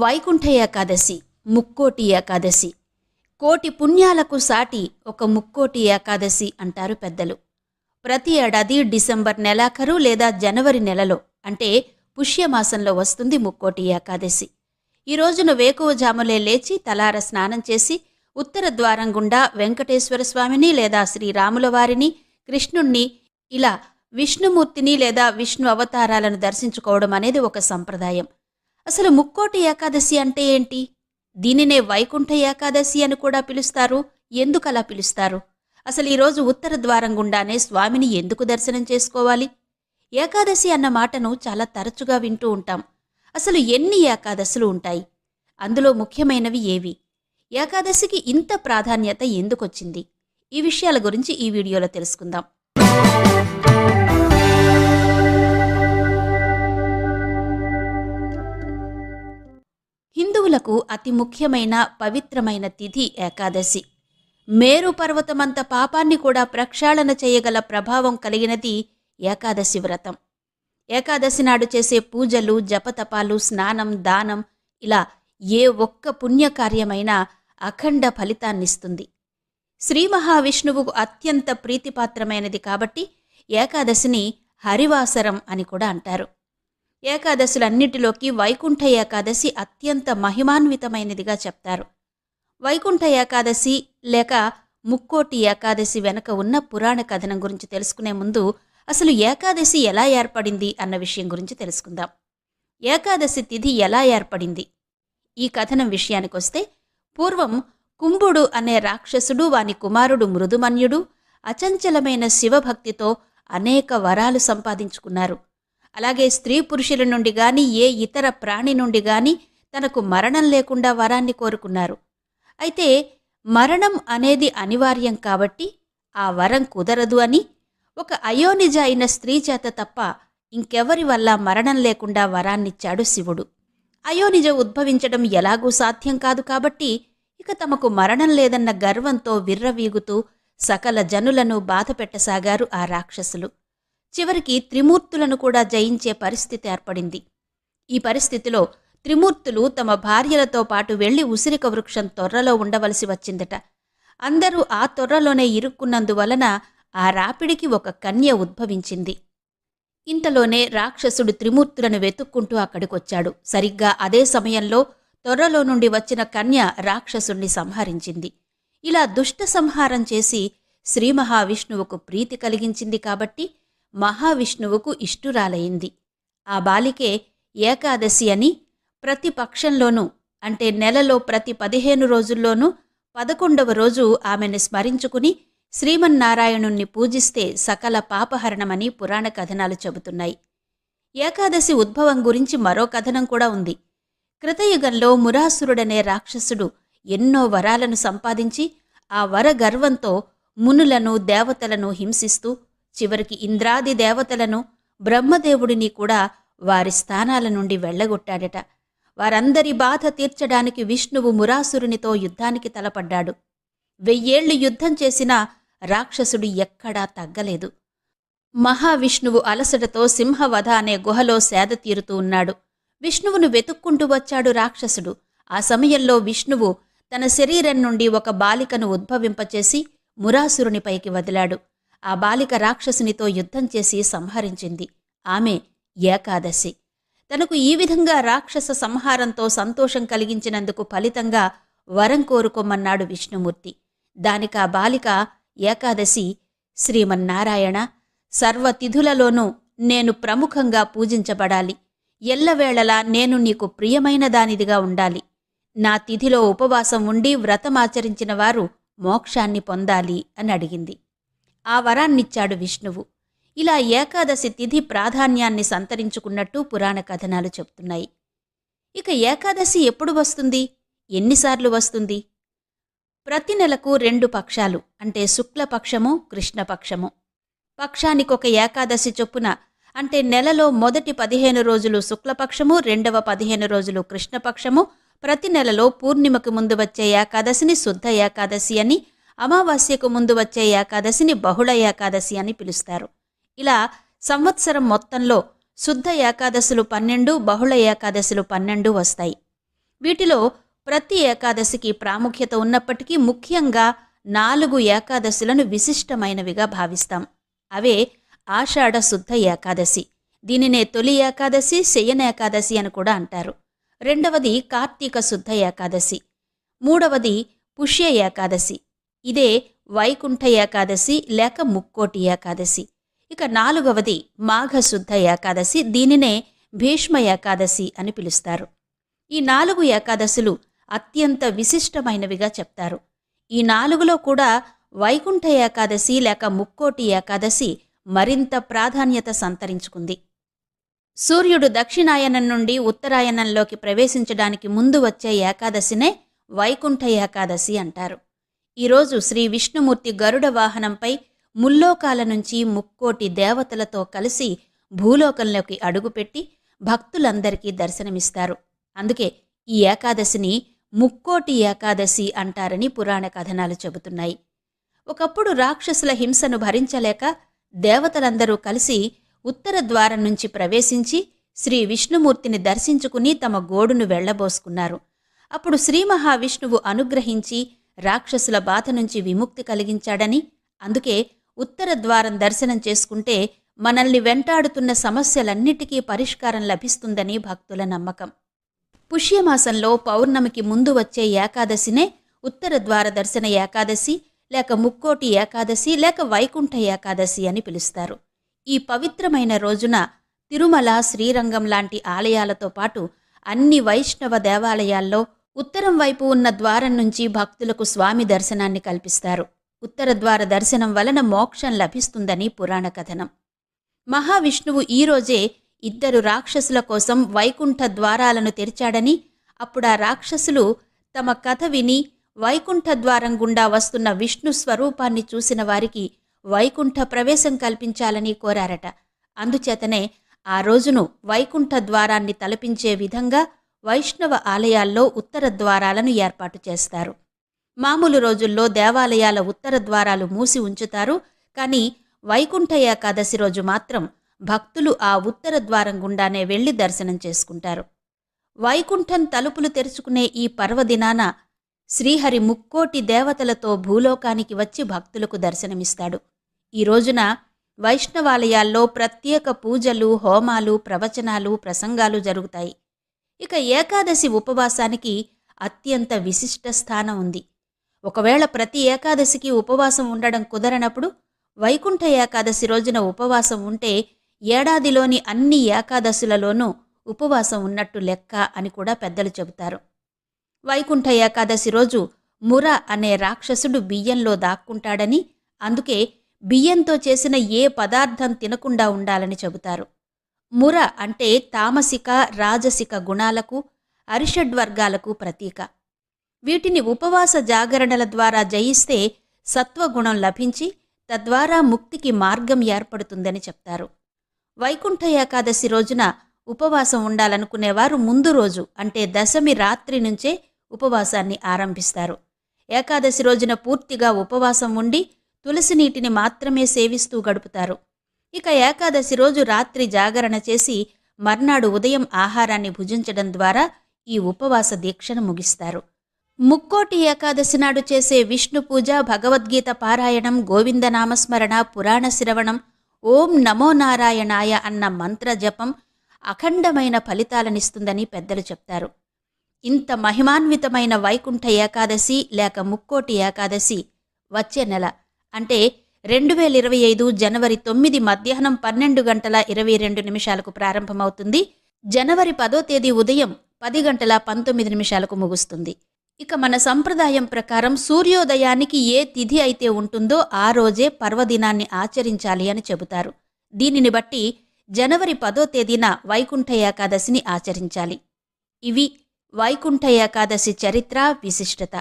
వైకుంఠ ఏకాదశి ముక్కోటి ఏకాదశి. కోటి పుణ్యాలకు సాటి ఒక ముక్కోటి ఏకాదశి అంటారు పెద్దలు. ప్రతి ఏడాది డిసెంబర్ నెలాఖరు లేదా జనవరి నెలలో అంటే పుష్యమాసంలో వస్తుంది ముక్కోటి ఏకాదశి. ఈ రోజున వేకువజాములే లేచి తలార స్నానం చేసి ఉత్తర ద్వారం గుండా వెంకటేశ్వర స్వామిని లేదా శ్రీరాముల వారిని కృష్ణుణ్ణి ఇలా విష్ణుమూర్తిని లేదా విష్ణు అవతారాలను దర్శించుకోవడం అనేది ఒక సంప్రదాయం. అసలు ముక్కోటి ఏకాదశి అంటే ఏంటి? దీనినే వైకుంఠ ఏకాదశి అని కూడా పిలుస్తారు. ఎందుకలా పిలుస్తారు? అసలు ఈరోజు ఉత్తర ద్వారం గుండానే స్వామిని ఎందుకు దర్శనం చేసుకోవాలి? ఏకాదశి అన్న మాటను చాలా తరచుగా వింటూ ఉంటాం. అసలు ఎన్ని ఏకాదశులు ఉంటాయి? అందులో ముఖ్యమైనవి ఏవి? ఏకాదశికి ఇంత ప్రాధాన్యత ఎందుకొచ్చింది? ఈ విషయాల గురించి ఈ వీడియోలో తెలుసుకుందాం. హిందువులకు అతి ముఖ్యమైన పవిత్రమైన తిథి ఏకాదశి. మేరు పర్వతమంత పాపాన్ని కూడా ప్రక్షాళన చేయగల ప్రభావం కలిగినది ఏకాదశి వ్రతం. ఏకాదశి నాడు చేసే పూజలు జపతపాలు స్నానం దానం ఇలా ఏ ఒక్క పుణ్యకార్యమైనా అఖండ ఫలితాన్నిస్తుంది. శ్రీ మహావిష్ణువుకు అత్యంత ప్రీతిపాత్రమైనది కాబట్టి ఏకాదశిని హరివాసరం అని కూడా అంటారు. ఏకాదశులన్నిటిలోకి వైకుంఠ ఏకాదశి అత్యంత మహిమాన్వితమైనదిగా చెప్తారు. వైకుంఠ ఏకాదశి లేక ముక్కోటి ఏకాదశి వెనుక ఉన్న పురాణ కథనం గురించి తెలుసుకునే ముందు అసలు ఏకాదశి ఎలా ఏర్పడింది అన్న విషయం గురించి తెలుసుకుందాం. ఏకాదశి తిథి ఎలా ఏర్పడింది? ఈ కథనం విషయానికొస్తే పూర్వం కుంభుడు అనే రాక్షసుడు వాని కుమారుడు మృదుమన్యుడు అచంచలమైన శివభక్తితో అనేక వరాలు సంపాదించుకున్నారు. అలాగే స్త్రీ పురుషుల నుండి కానీ ఏ ఇతర ప్రాణి నుండి కానీ తనకు మరణం లేకుండా వరాన్ని కోరుకున్నారు. అయితే మరణం అనేది అనివార్యం కాబట్టి ఆ వరం కుదరదు అని ఒక అయోనిజ అయిన స్త్రీ చేత తప్ప ఇంకెవరి వల్ల మరణం లేకుండా వరాన్నిచ్చాడు శివుడు. అయోనిజ ఉద్భవించడం ఎలాగూ సాధ్యం కాదు కాబట్టి ఇక తమకు మరణం లేదన్న గర్వంతో విర్రవీగుతూ సకల జనులను బాధపెట్టసాగారు ఆ రాక్షసులు. చివరికి త్రిమూర్తులను కూడా జయించే పరిస్థితి ఏర్పడింది. ఈ పరిస్థితిలో త్రిమూర్తులు తమ భార్యలతో పాటు వెళ్ళి ఉసిరిక వృక్షం తొర్రలో ఉండవలసి వచ్చిందట. అందరూ ఆ తొర్రలోనే ఇరుక్కున్నందువలన ఆ రాపిడికి ఒక కన్య ఉద్భవించింది. ఇంతలోనే రాక్షసుడు త్రిమూర్తులను వెతుక్కుంటూ అక్కడికొచ్చాడు. సరిగ్గా అదే సమయంలో తొర్రలో నుండి వచ్చిన కన్య రాక్షసుణ్ణి సంహరించింది. ఇలా దుష్ట సంహారం చేసి శ్రీ మహావిష్ణువుకు ప్రీతి కలిగించింది కాబట్టి మహావిష్ణువుకు ఇష్టురాలైంది. ఆ బాలికే ఏకాదశి అని ప్రతి పక్షంలోనూ అంటే నెలలో ప్రతి పదిహేను రోజుల్లోనూ పదకొండవ రోజు ఆమెను స్మరించుకుని శ్రీమన్నారాయణుణ్ణి పూజిస్తే సకల పాపహరణమని పురాణ కథనాలు చెబుతున్నాయి. ఏకాదశి ఉద్భవం గురించి మరో కథనం కూడా ఉంది. కృతయుగంలో మురాసురుడనే రాక్షసుడు ఎన్నో వరాలను సంపాదించి ఆ వర గర్వంతో మునులను దేవతలను హింసిస్తూ చివరికి ఇంద్రాది దేవతలను బ్రహ్మదేవుడిని కూడా వారి స్థానాల నుండి వెళ్ళగొట్టాడట. వారందరి బాధ తీర్చడానికి విష్ణువు మురాసురునితో యుద్ధానికి తలపడ్డాడు. వెయ్యేళ్ళు యుద్ధం చేసినా రాక్షసుడు ఎక్కడా తగ్గలేదు. మహావిష్ణువు అలసటతో సింహవధ అనే గుహలో సేద తీరుతూ ఉన్నాడు. విష్ణువును వెతుక్కుంటూ వచ్చాడు రాక్షసుడు. ఆ సమయంలో విష్ణువు తన శరీరం నుండి ఒక బాలికను ఉద్భవింపచేసి మురాసురునిపైకి వదిలాడు. ఆ బాలిక రాక్షసునితో యుద్ధం చేసి సంహరించింది. ఆమె ఏకాదశి. తనకు ఈ విధంగా రాక్షస సంహారంతో సంతోషం కలిగించినందుకు ఫలితంగా వరం కోరుకోమన్నాడు విష్ణుమూర్తి. దానికా బాలిక ఏకాదశి శ్రీమన్నారాయణ సర్వతిథులలోనూ నేను ప్రముఖంగా పూజించబడాలి. ఎల్లవేళలా నేను నీకు ప్రియమైన దానిదిగా ఉండాలి. నా తిథిలో ఉపవాసం ఉండి వ్రతమాచరించిన వారు మోక్షాన్ని పొందాలి అని అడిగింది. ఆ వరాన్నిచ్చాడు విష్ణువు. ఇలా ఏకాదశి తిథి ప్రాధాన్యాన్ని సంతరించుకున్నట్టు పురాణ కథనాలు చెప్తున్నాయి. ఇక ఏకాదశి ఎప్పుడు వస్తుంది? ఎన్నిసార్లు వస్తుంది? ప్రతి నెలకు రెండు పక్షాలు అంటే శుక్లపక్షము కృష్ణపక్షము. పక్షానికొక ఏకాదశి చొప్పున అంటే నెలలో మొదటి పదిహేను రోజులు శుక్లపక్షము రెండవ పదిహేను రోజులు కృష్ణపక్షము ప్రతి నెలలో పూర్ణిమకు ముందు వచ్చే ఏకాదశిని శుద్ధ ఏకాదశి అని అమావాస్యకు ముందు వచ్చే ఏకాదశిని బహుళ ఏకాదశి అని పిలుస్తారు. ఇలా సంవత్సరం మొత్తంలో శుద్ధ ఏకాదశులు పన్నెండు బహుళ ఏకాదశులు పన్నెండు వస్తాయి. వీటిలో ప్రతి ఏకాదశికి ప్రాముఖ్యత ఉన్నప్పటికీ ముఖ్యంగా నాలుగు ఏకాదశులను విశిష్టమైనవిగా భావిస్తాం. అవే ఆషాఢ శుద్ధ ఏకాదశి. దీనినే తొలి ఏకాదశి శయన ఏకాదశి అని కూడా అంటారు. రెండవది కార్తీక శుద్ధ ఏకాదశి. మూడవది పుష్య ఏకాదశి. ఇదే వైకుంఠ ఏకాదశి లేక ముక్కోటి ఏకాదశి. ఇక నాలుగవది మాఘశుద్ధ ఏకాదశి దీనినే భీష్మ ఏకాదశి అని పిలుస్తారు. ఈ నాలుగు ఏకాదశులు అత్యంత విశిష్టమైనవిగా చెప్తారు. ఈ నాలుగులో కూడా వైకుంఠ ఏకాదశి లేక ముక్కోటి ఏకాదశి మరింత ప్రాధాన్యత సంతరించుకుంది. సూర్యుడు దక్షిణాయనం నుండి ఉత్తరాయణంలోకి ప్రవేశించడానికి ముందు వచ్చే ఏకాదశినే వైకుంఠ ఏకాదశి అంటారు. ఈరోజు శ్రీ విష్ణుమూర్తి గరుడ వాహనంపై ముల్లోకాల నుంచి ముక్కోటి దేవతలతో కలిసి భూలోకంలోకి అడుగుపెట్టి భక్తులందరికీ దర్శనమిస్తారు. అందుకే ఈ ఏకాదశిని ముక్కోటి ఏకాదశి అంటారని పురాణ కథనాలు చెబుతున్నాయి. ఒకప్పుడు రాక్షసుల హింసను భరించలేక దేవతలందరూ కలిసి ఉత్తర ద్వారం నుంచి ప్రవేశించి శ్రీ విష్ణుమూర్తిని దర్శించుకుని తమ గోడును వెళ్ళబోసుకున్నారు. అప్పుడు శ్రీ మహావిష్ణువు అనుగ్రహించి రాక్షసుల బాధ నుంచి విముక్తి కలిగించాడని అందుకే ఉత్తర ద్వారం దర్శనం చేసుకుంటే మనల్ని వెంటాడుతున్న సమస్యలన్నిటికీ పరిష్కారం లభిస్తుందని భక్తుల నమ్మకం. పుష్యమాసంలో పౌర్ణమికి ముందు వచ్చే ఏకాదశినే ఉత్తర ద్వార దర్శన ఏకాదశి లేక ముక్కోటి ఏకాదశి లేక వైకుంఠ ఏకాదశి అని పిలుస్తారు. ఈ పవిత్రమైన రోజున తిరుమల శ్రీరంగం లాంటి ఆలయాలతో పాటు అన్ని వైష్ణవ దేవాలయాల్లో ఉత్తరం వైపు ఉన్న ద్వారం నుంచి భక్తులకు స్వామి దర్శనాన్ని కల్పిస్తారు. ఉత్తర ద్వార దర్శనం వలన మోక్షం లభిస్తుందని పురాణ కథనం. మహావిష్ణువు ఈరోజే ఇద్దరు రాక్షసుల కోసం వైకుంఠ ద్వారాలను తెరిచాడని అప్పుడా రాక్షసులు తమ కథ విని వైకుంఠ ద్వారం గుండా వస్తున్న విష్ణు స్వరూపాన్ని చూసిన వారికి వైకుంఠ ప్రవేశం కల్పించాలని కోరారట. అందుచేతనే ఆ రోజును వైకుంఠ ద్వారాన్ని తలపించే విధంగా వైష్ణవ ఆలయాల్లో ఉత్తర ద్వారాలను ఏర్పాటు చేస్తారు. మామూలు రోజుల్లో దేవాలయాల ఉత్తర ద్వారాలు మూసి ఉంచుతారు కానీ వైకుంఠ ఏకాదశి రోజు మాత్రం భక్తులు ఆ ఉత్తర ద్వారం గుండానే వెళ్ళి దర్శనం చేసుకుంటారు. వైకుంఠం తలుపులు తెరుచుకునే ఈ పర్వదినాన శ్రీహరి ముక్కోటి దేవతలతో భూలోకానికి వచ్చి భక్తులకు దర్శనమిస్తాడు. ఈ రోజున వైష్ణవాలయాల్లో ప్రత్యేక పూజలు హోమాలు ప్రవచనాలు ప్రసంగాలు జరుగుతాయి. ఇక ఏకాదశి ఉపవాసానికి అత్యంత విశిష్ట స్థానం ఉంది. ఒకవేళ ప్రతి ఏకాదశికి ఉపవాసం ఉండడం కుదరనప్పుడు వైకుంఠ ఏకాదశి రోజున ఉపవాసం ఉంటే ఏడాదిలోని అన్ని ఏకాదశులలోనూ ఉపవాసం ఉన్నట్టు లెక్క అని కూడా పెద్దలు చెబుతారు. వైకుంఠ ఏకాదశి రోజు ముర అనే రాక్షసుడు బియ్యంలో దాక్కుంటాడని అందుకే బియ్యంతో చేసిన ఏ పదార్థం తినకుండా ఉండాలని చెబుతారు. ముర అంటే తామసిక రాజసిక గుణాలకు అరిషడ్వర్గాలకు ప్రతీక. వీటిని ఉపవాస జాగరణల ద్వారా జయిస్తే సత్వగుణం లభించి తద్వారా ముక్తికి మార్గం ఏర్పడుతుందని చెప్తారు. వైకుంఠ ఏకాదశి రోజున ఉపవాసం ఉండాలనుకునేవారు ముందు రోజు అంటే దశమి రాత్రి నుంచే ఉపవాసాన్ని ఆరంభిస్తారు. ఏకాదశి రోజున పూర్తిగా ఉపవాసం ఉండి తులసి నీటిని మాత్రమే సేవిస్తూ గడుపుతారు. ఇక ఏకాదశి రోజు రాత్రి జాగరణ చేసి మర్నాడు ఉదయం ఆహారాన్ని భుజించడం ద్వారా ఈ ఉపవాస దీక్షను ముగిస్తారు. ముక్కోటి ఏకాదశి నాడు చేసే విష్ణు పూజ భగవద్గీత పారాయణం గోవిందనామస్మరణ పురాణ శ్రవణం ఓం నమో నారాయణాయ అన్న మంత్ర జపం అఖండమైన ఫలితాలనిస్తుందని పెద్దలు చెప్తారు. ఇంత మహిమాన్వితమైన వైకుంఠ ఏకాదశి లేక ముక్కోటి ఏకాదశి వచ్చే నెల అంటే రెండు వేల ఇరవై ఐదు జనవరి తొమ్మిది మధ్యాహ్నం పన్నెండు గంటల ఇరవై రెండు నిమిషాలకు ప్రారంభమవుతుంది. జనవరి పదో తేదీ ఉదయం పది గంటల పంతొమ్మిది నిమిషాలకు ముగుస్తుంది. ఇక మన సంప్రదాయం ప్రకారం సూర్యోదయానికి ఏ తిథి అయితే ఉంటుందో ఆ రోజే పర్వదినాన్ని ఆచరించాలి అని చెబుతారు. దీనిని బట్టి జనవరి పదో తేదీన వైకుంఠ ఏకాదశిని ఆచరించాలి. ఇవి వైకుంఠ ఏకాదశి చరిత్ర విశిష్టత.